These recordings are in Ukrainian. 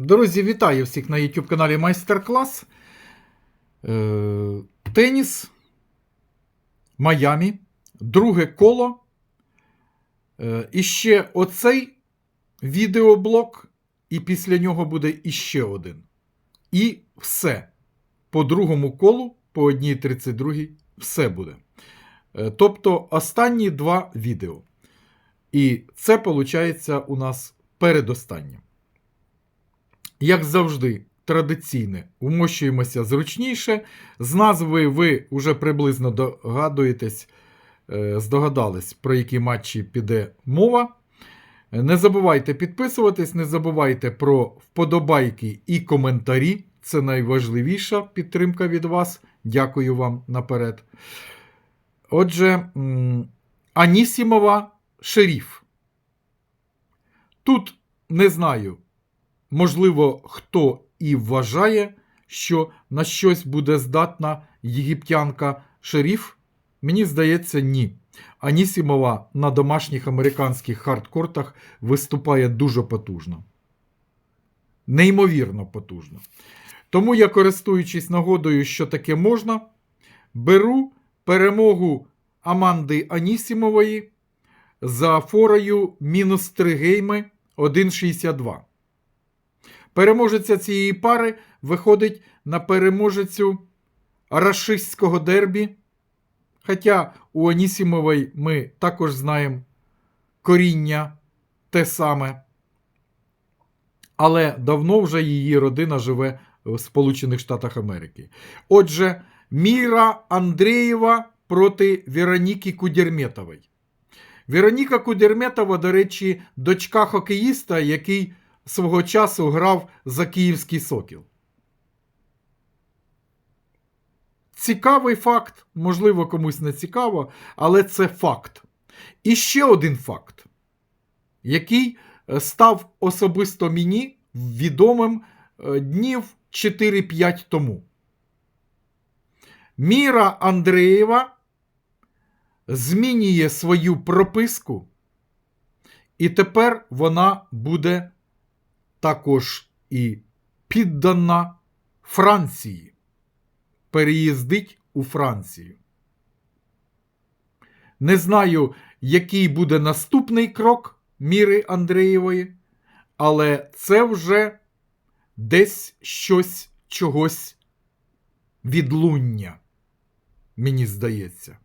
Друзі, вітаю всіх на YouTube каналі Майстер-клас. Е, Теніс. Майамі. Друге коло. Е, і ще оцей відеоблок, і після нього буде іще один. І все. По другому колу, по 1.32 все буде. Е, тобто останні два відео. І це виходить у нас передостаннє. Як завжди, традиційне, вмощуємося зручніше. З назви ви вже приблизно догадуєтесь, е, здогадались, про які матчі піде мова. Не забувайте підписуватись, не забувайте про вподобайки і коментарі. Це найважливіша підтримка від вас. Дякую вам наперед. Отже, Анісімова Шеріф. Тут не знаю, можливо, хто і вважає, що на щось буде здатна єгиптянка Шеріф. Мені здається, ні. Анісімова на домашніх американських хардкортах виступає дуже потужно. Неймовірно потужно. Тому я, користуючись нагодою, що таке можна, беру перемогу Аманди Анісімової за форою мінус 3 гейми 1,62. Переможеця цієї пари виходить на переможецю рашистського дербі. Хоча у Анісімової ми також знаємо коріння те саме. Але давно вже її родина живе в Сполучених Штатах Америки. Отже, Міра Андрієва проти Вероніки Кудерметової. Вероніка Кудерметова, до речі, дочка хокеїста, який свого часу грав за Київський Сокіл. Цікавий факт, можливо, комусь не цікаво, але це факт. І ще один факт, який е, став особисто мені відомим е, днів 4-5 тому. Міра Андреєва змінює свою прописку, і тепер вона буде також і піддана Франції. Переїздить у Францію. Не знаю, який буде наступний крок Міри Андреєвої, але це вже десь щось чогось відлуння, мені здається.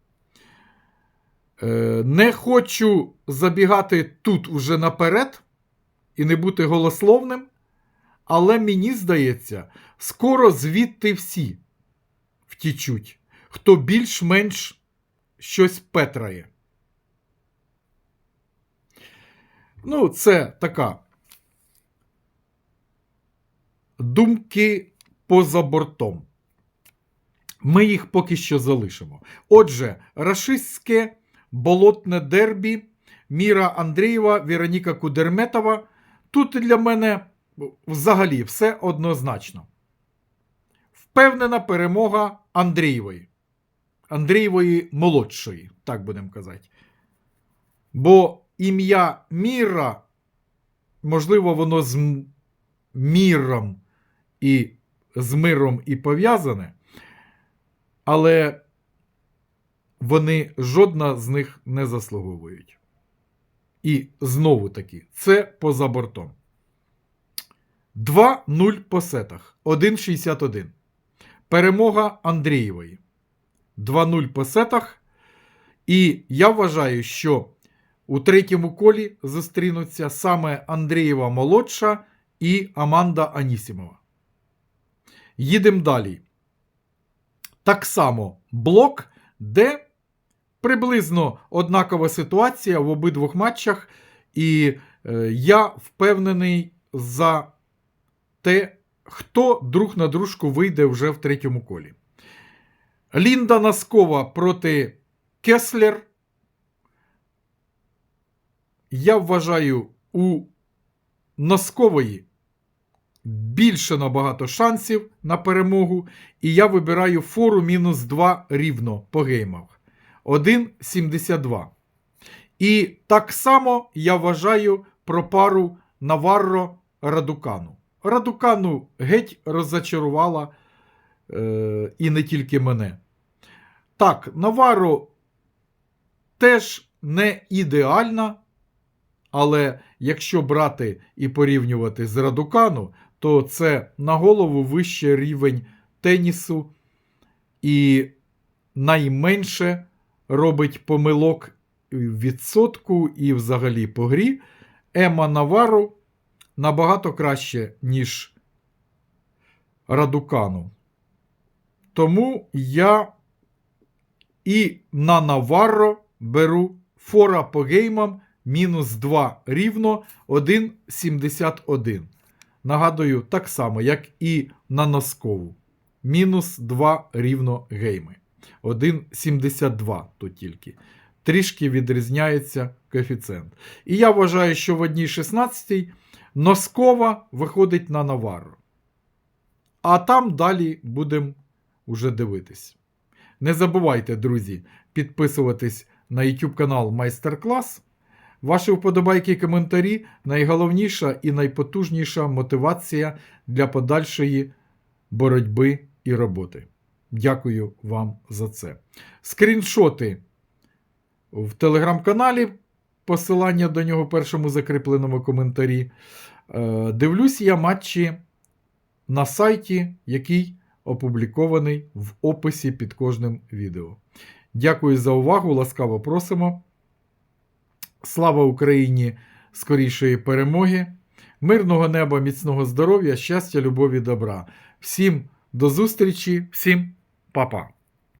Е, Не хочу забігати тут уже наперед і не бути голословним, але мені здається, скоро звідти всі втічуть, хто більш-менш щось петрає. Ну, це така думки поза бортом. Ми їх поки що залишимо. Отже, рашистське болотне дербі Міра Андрієва, Вероніка Кудерметова. Тут для мене взагалі все однозначно. Впевнена перемога Андрієвої. Андрієвої молодшої, так будемо казати. Бо ім'я Міра, можливо, воно з міром і з миром і пов'язане, але вони жодна з них не заслуговують. І знову таки, це поза бортом. 2-0 по сетах. 1-61. Перемога Андрієвої. 2-0 по сетах. І я вважаю, що у третьому колі зустрінуться саме Андрієва молодша і Аманда Анісімова. Їдемо далі. Так само блок, де приблизно однакова ситуація в обидвох матчах. І е, я впевнений за те, хто друг на дружку вийде вже в третьому колі. Лінда Наскова проти Кеслер. Я вважаю, у Носкової більше набагато шансів на перемогу. І я вибираю фору мінус 2 рівно по геймах. 1,72. І так само я вважаю про пару Наварро Радукану. Радукану геть роззачарувала е, і не тільки мене. Так, Наваро теж не ідеальна, але якщо брати і порівнювати з Радукану, то це на голову вище рівень тенісу і найменше робить помилок відсотку і взагалі по грі. Ема Навару набагато краще, ніж Радукану. Тому я і на Наварро беру фора по геймам мінус 2 рівно 1,71. Нагадую, так само, як і на носкову. Мінус 2 рівно гейми. 1,72 тут тільки. Трішки відрізняється коефіцієнт. І я вважаю, що в одній 16 носкова виходить на Наварро. А там далі будемо уже дивитись. Не забувайте, друзі, підписуватись на YouTube канал Майстер-клас. Ваші вподобайки і коментарі найголовніша і найпотужніша мотивація для подальшої боротьби і роботи. Дякую вам за це. Скріншоти в телеграм-каналі, посилання до нього в першому закріпленому коментарі. Е, Дивлюсь я матчі на сайті, який опублікований в описі під кожним відео. Дякую за увагу, ласкаво просимо. Слава Україні! Скорішої перемоги, мирного неба, міцного здоров'я, щастя, любові, добра. Всім до зустрічі, всім papá.